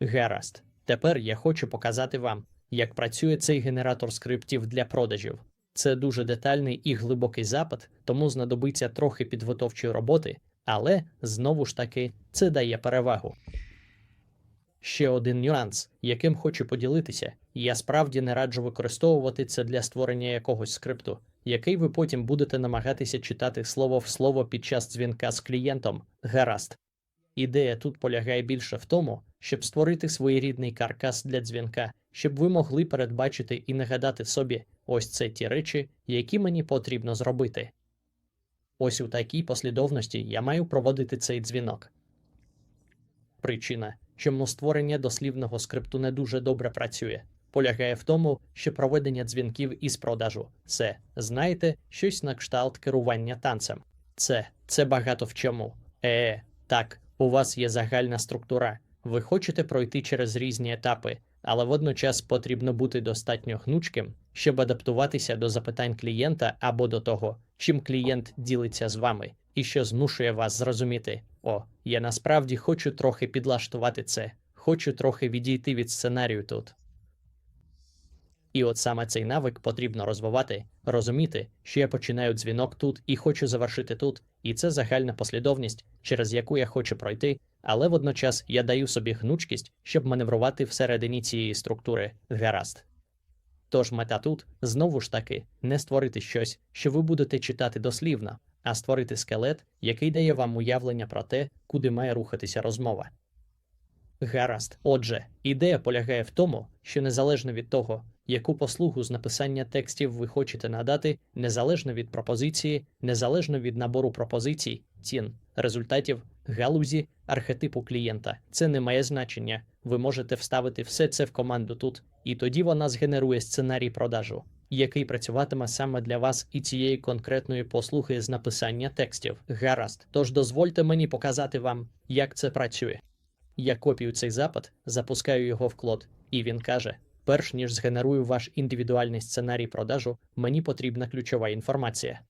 Гаразд. Тепер я хочу показати вам, як працює цей генератор скриптів для продажів. Це дуже детальний і глибокий запит, тому знадобиться трохи підготовчої роботи, але знову ж таки це дає перевагу. Ще один нюанс, яким хочу поділитися, я справді не раджу використовувати це для створення якогось скрипту, який ви потім будете намагатися читати слово в слово під час дзвінка з клієнтом. Гаразд. Ідея тут полягає більше в тому, щоб створити своєрідний каркас для дзвінка, щоб ви могли передбачити і нагадати собі ось це ті речі, які мені потрібно зробити. Ось у такій послідовності я маю проводити цей дзвінок. Причина, чому створення дослівного скрипту не дуже добре працює, полягає в тому, що проведення дзвінків із продажу це, знаєте, щось на кшталт керування танцем. Це, це багато в чому. Е, так, у вас є загальна структура. Ви хочете пройти через різні етапи, але водночас потрібно бути достатньо гнучким, щоб адаптуватися до запитань клієнта або до того, чим клієнт ділиться з вами, і що змушує вас зрозуміти: о, я насправді хочу трохи підлаштувати це, хочу трохи відійти від сценарію тут. І от саме цей навик потрібно розвивати, розуміти, що я починаю дзвінок тут і хочу завершити тут, і це загальна послідовність, через яку я хочу пройти, але водночас я даю собі гнучкість, щоб маневрувати всередині цієї структури гаразд. Тож мета тут знову ж таки не створити щось, що ви будете читати дослівно, а створити скелет, який дає вам уявлення про те, куди має рухатися розмова. Гаразд. Отже, ідея полягає в тому, що незалежно від того, яку послугу з написання текстів ви хочете надати, незалежно від пропозиції, незалежно від набору пропозицій, цін, результатів, галузі, архетипу клієнта, це не має значення. Ви можете вставити все це в команду тут, і тоді вона згенерує сценарій продажу, який працюватиме саме для вас і цієї конкретної послуги з написання текстів. Гаразд. Тож дозвольте мені показати вам, як це працює. Я копію цей запит, запускаю його в клод, і він каже: перш ніж згенерую ваш індивідуальний сценарій продажу, мені потрібна ключова інформація.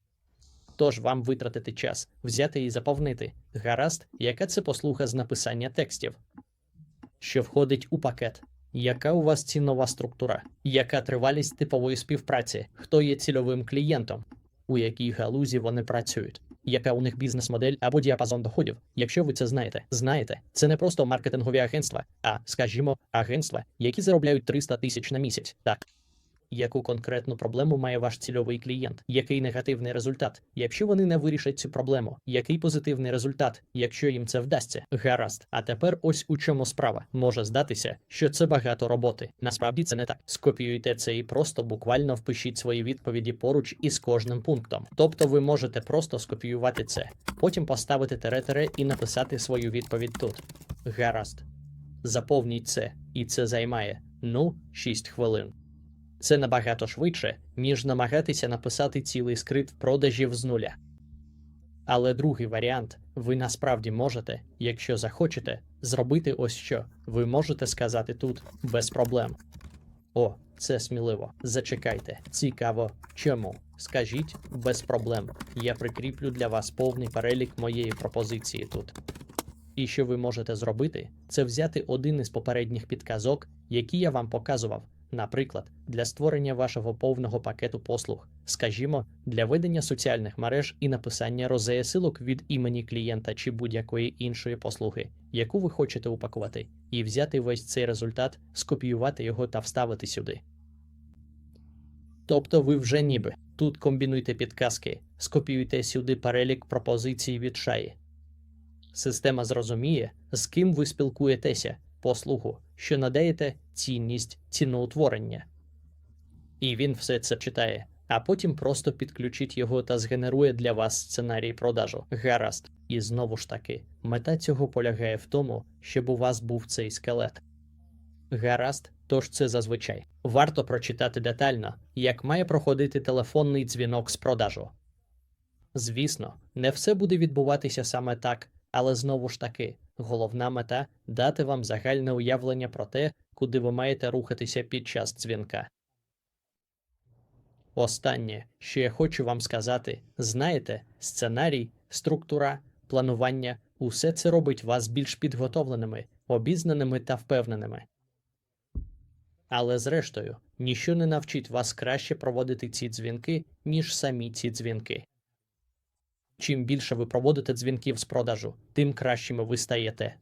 Тож вам витратити час, взяти і заповнити. Гаразд, яка це послуга з написання текстів, що входить у пакет. Яка у вас цінова структура? Яка тривалість типової співпраці? Хто є цільовим клієнтом? У якій галузі вони працюють? Яка у них бізнес-модель або діапазон доходів? Якщо ви це знаєте, знаєте, це не просто маркетингові агентства, а, скажімо, агентства, які заробляють 300 тисяч на місяць. Так. Яку конкретну проблему має ваш цільовий клієнт? Який негативний результат? Якщо вони не вирішать цю проблему, який позитивний результат, якщо їм це вдасться? Гаразд. А тепер ось у чому справа. Може здатися, що це багато роботи. Насправді це не так. Скопіюйте це і просто буквально впишіть свої відповіді поруч із кожним пунктом. Тобто ви можете просто скопіювати це, потім поставити тере-тере і написати свою відповідь тут. Гаразд. Заповніть це, і це займає ну 6 хвилин. Це набагато швидше, ніж намагатися написати цілий скрипт продажів з нуля. Але другий варіант ви насправді можете, якщо захочете, зробити ось що. Ви можете сказати тут без проблем. О, це сміливо. Зачекайте. Цікаво. Чому? Скажіть без проблем. Я прикріплю для вас повний перелік моєї пропозиції тут. І що ви можете зробити, це взяти один із попередніх підказок, які я вам показував. Наприклад, для створення вашого повного пакету послуг, скажімо, для ведення соціальних мереж і написання розеясилок від імені клієнта чи будь-якої іншої послуги, яку ви хочете упакувати, і взяти весь цей результат, скопіювати його та вставити сюди. Тобто ви вже ніби тут комбінуйте підказки, скопіюйте сюди перелік пропозицій від шаї. Система зрозуміє, з ким ви спілкуєтеся, послугу, що надаєте цінність ціноутворення. І він все це читає, а потім просто підключить його та згенерує для вас сценарій продажу. Гаразд. І знову ж таки, мета цього полягає в тому, щоб у вас був цей скелет. Гаразд, тож це зазвичай. Варто прочитати детально, як має проходити телефонний дзвінок з продажу. Звісно, не все буде відбуватися саме так, але знову ж таки, головна мета дати вам загальне уявлення про те, куди ви маєте рухатися під час дзвінка. Останнє, що я хочу вам сказати, знаєте, сценарій, структура, планування усе це робить вас більш підготовленими, обізнаними та впевненими. Але зрештою, ніщо не навчить вас краще проводити ці дзвінки, ніж самі ці дзвінки. Чим більше ви проводите дзвінків з продажу, тим кращими ви стаєте.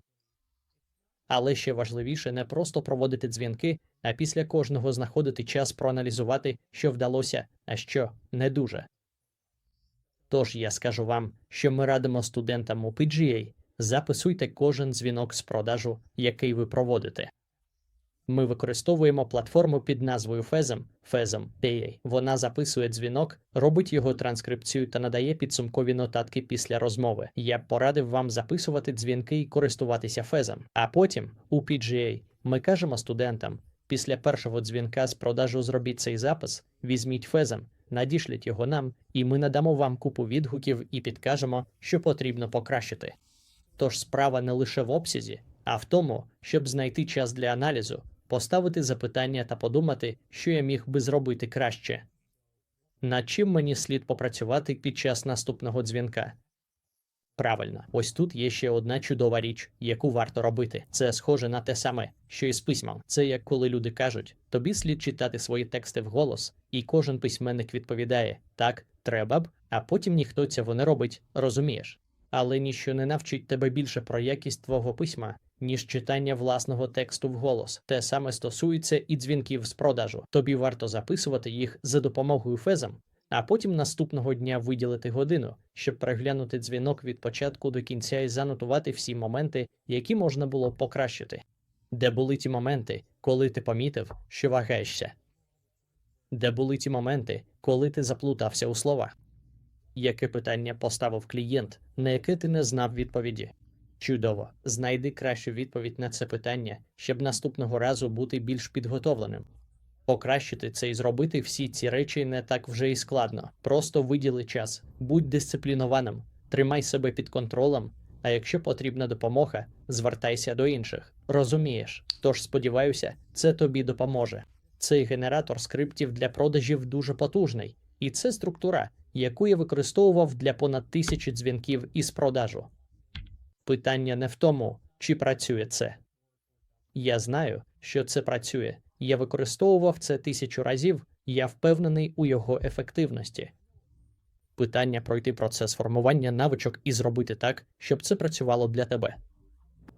Але ще важливіше не просто проводити дзвінки, а після кожного знаходити час проаналізувати, що вдалося, а що не дуже. Тож я скажу вам, що ми радимо студентам у PGA записуйте кожен дзвінок з продажу, який ви проводите. Ми використовуємо платформу під назвою Fezem, Fezem PA. Вона записує дзвінок, робить його транскрипцію та надає підсумкові нотатки після розмови. Я б порадив вам записувати дзвінки і користуватися Fezem. А потім у PGA ми кажемо студентам: після першого дзвінка з продажу зробіть цей запис, візьміть Fezem, надішліть його нам, і ми надамо вам купу відгуків і підкажемо, що потрібно покращити. Тож справа не лише в обсязі, а в тому, щоб знайти час для аналізу, поставити запитання та подумати, що я міг би зробити краще. Над чим мені слід попрацювати під час наступного дзвінка? Правильно, ось тут є ще одна чудова річ, яку варто робити. Це схоже на те саме, що і з письмом. Це як коли люди кажуть: тобі слід читати свої тексти вголос, і кожен письменник відповідає: так, треба б, а потім ніхто цього не робить, розумієш. Але ніщо не навчить тебе більше про якість твого письма, ніж читання власного тексту вголос. Те саме стосується і дзвінків з продажу. Тобі варто записувати їх за допомогою фезам, а потім наступного дня виділити годину, щоб переглянути дзвінок від початку до кінця і занотувати всі моменти, які можна було покращити. Де були ті моменти, коли ти помітив, що вагаєшся? Де були ті моменти, коли ти заплутався у словах? Яке питання поставив клієнт, на яке ти не знав відповіді? Чудово, знайди кращу відповідь на це питання, щоб наступного разу бути більш підготовленим. Покращити це і зробити всі ці речі не так вже і складно. Просто виділи час, будь дисциплінованим, тримай себе під контролем, а якщо потрібна допомога, звертайся до інших. Розумієш? Тож сподіваюся, це тобі допоможе. Цей генератор скриптів для продажів дуже потужний, і це структура, яку я використовував для понад тисячі дзвінків із продажу. Питання не в тому, чи працює це. Я знаю, що це працює. Я використовував це тисячу разів, я впевнений у його ефективності. Питання пройти процес формування навичок і зробити так, щоб це працювало для тебе.